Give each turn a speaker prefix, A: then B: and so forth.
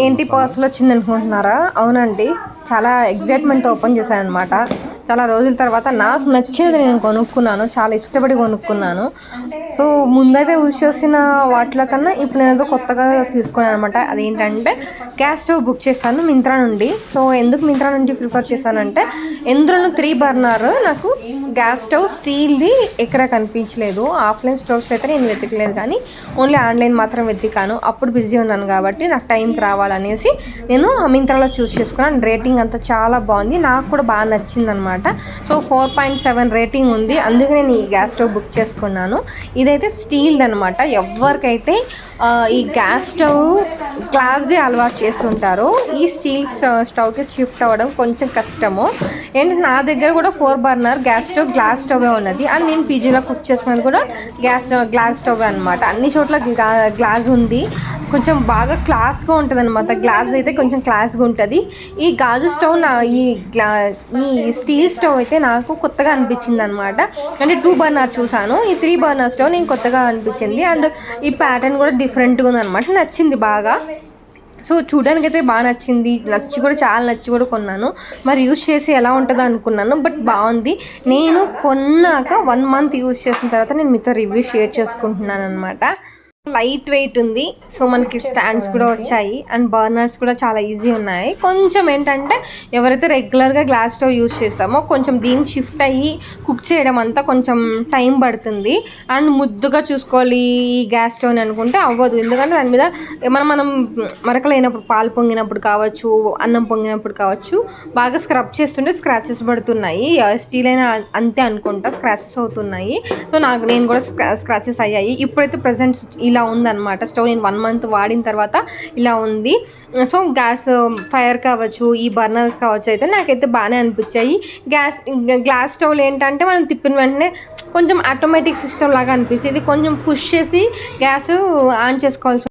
A: ఏంటి పార్సల్ వచ్చింది అనుకుంటున్నారా? అవునండి. చాలా ఎగ్జైట్మెంట్ ఓపెన్ చేశాను అనమాట చాలా రోజుల తర్వాత నాకు నచ్చేది నేను కొనుక్కున్నాను చాలా ఇష్టపడి కొనుక్కున్నాను. సో ముందైతే యూజ్ చేసిన వాటిలో కన్నా ఇప్పుడు నేను ఏదో కొత్తగా తీసుకున్నాను అనమాట అదేంటంటే గ్యాస్ స్టవ్ బుక్ చేశాను మింత్రా నుండి. సో ఎందుకు మింత్రా నుండి ప్రిఫర్ చేశానంటే ఎందులోనూ త్రీ బర్నర్ నాకు గ్యాస్ స్టవ్ స్టీల్ది ఎక్కడ కనిపించలేదు. ఆఫ్లైన్ స్టవ్స్ అయితే నేను వెతకలేదు కానీ ఓన్లీ ఆన్లైన్ మాత్రం వెతికాను. అప్పుడు బిజీ ఉన్నాను కాబట్టి నాకు టైంకి రావాలనేసి నేను ఆ మింత్రాలో చూస్ చేసుకున్నాను. రేటింగ్ అంతా చాలా బాగుంది. నాకు కూడా బాగా నచ్చింది అనమాట so four point seven rating ఉంది. అందుకే నేను ఈ గ్యాస్ స్టవ్ బుక్ చేసుకున్నాను. ఇదైతే స్టీల్ది అనమాట ఎవరికైతే ఈ గ్యాస్ స్టవ్ గ్లాస్ది అలవాటు చేస్తుంటారో ఈ స్టీల్ స్టవ్కి షిఫ్ట్ అవ్వడం కొంచెం కష్టము. ఏంటంటే నా దగ్గర కూడా four burner gas stove glass stove ఉన్నది. అండ్ నేను పీజీలో కుక్ చేసుకున్నది కూడా గ్యాస్ గ్లాస్ స్టవ్ అనమాట అన్ని చోట్ల గ్లాస్ ఉంది. కొంచెం బాగా క్లాస్గా ఉంటుంది అనమాట గ్లాస్ అయితే కొంచెం క్లాస్గా ఉంటుంది. ఈ గాజు స్టవ్ నా ఈ గ్లా ఈ స్టీల్ స్టవ్ అయితే నాకు కొత్తగా అనిపించింది అనమాట అంటే టూ బర్నర్ చూసాను. ఈ త్రీ బర్నర్ స్టవ్ నేను కొత్తగా అనిపించింది. అండ్ ఈ ప్యాటర్న్ కూడా డిఫరెంట్గా ఉంది అనమాట నచ్చింది బాగా. సో చూడడానికి అయితే బాగా నచ్చింది. నచ్చి కూడా చాలా నచ్చి కూడా కొన్నాను. మరి యూజ్ చేసి ఎలా ఉంటుందో అనుకున్నాను. బట్ బాగుంది. నేను కొన్నాక వన్ మంత్ యూజ్ చేసిన తర్వాత నేను మీతో రివ్యూ షేర్ చేసుకుంటున్నాను అనమాట లైట్ వెయిట్ ఉంది. సో మనకి స్టాండ్స్ కూడా వచ్చాయి. అండ్ బర్నర్స్ కూడా చాలా ఈజీ ఉన్నాయి. కొంచెం ఏంటంటే ఎవరైతే రెగ్యులర్గా గ్లాస్ స్టవ్ యూస్ చేస్తామో కొంచెం దీనికి షిఫ్ట్ అయ్యి కుక్ చేయడం అంతా కొంచెం టైం పడుతుంది. అండ్ ముద్దుగా చూసుకోవాలి ఈ గ్యాస్ స్టవ్ అని అనుకుంటే అవ్వదు. ఎందుకంటే దాని మీద ఏమైనా మనం మరకలు అయినప్పుడు పాలు పొంగినప్పుడు కావచ్చు అన్నం పొంగినప్పుడు కావచ్చు బాగా స్క్రబ్ చేస్తుంటే స్క్రాచెస్ పడుతున్నాయి. స్టీల్ అయినా అంతే అనుకుంటా స్క్రాచెస్ అవుతున్నాయి. సో నాకు నేను కూడా స్క్రాచెస్ అయ్యాయి. ఇప్పుడైతే ప్రజెంట్ ఇలా ఉందన్నమాట. స్టవ్ నేను వన్ మంత్ వాడిన తర్వాత ఇలా ఉంది. సో గ్యాస్ ఫైర్ కావచ్చు ఈ బర్నర్స్ కావచ్చు అయితే నాకైతే బాగానే అనిపించాయి. గ్యాస్ గ్లాస్ స్టవ్లు ఏంటంటే మనం తిప్పిన వెంటనే కొంచెం ఆటోమేటిక్ సిస్టమ్ లాగా అనిపిస్తుంది. కొంచెం పుష్ చేసి గ్యాస్ ఆన్ చేసుకోవాల్సి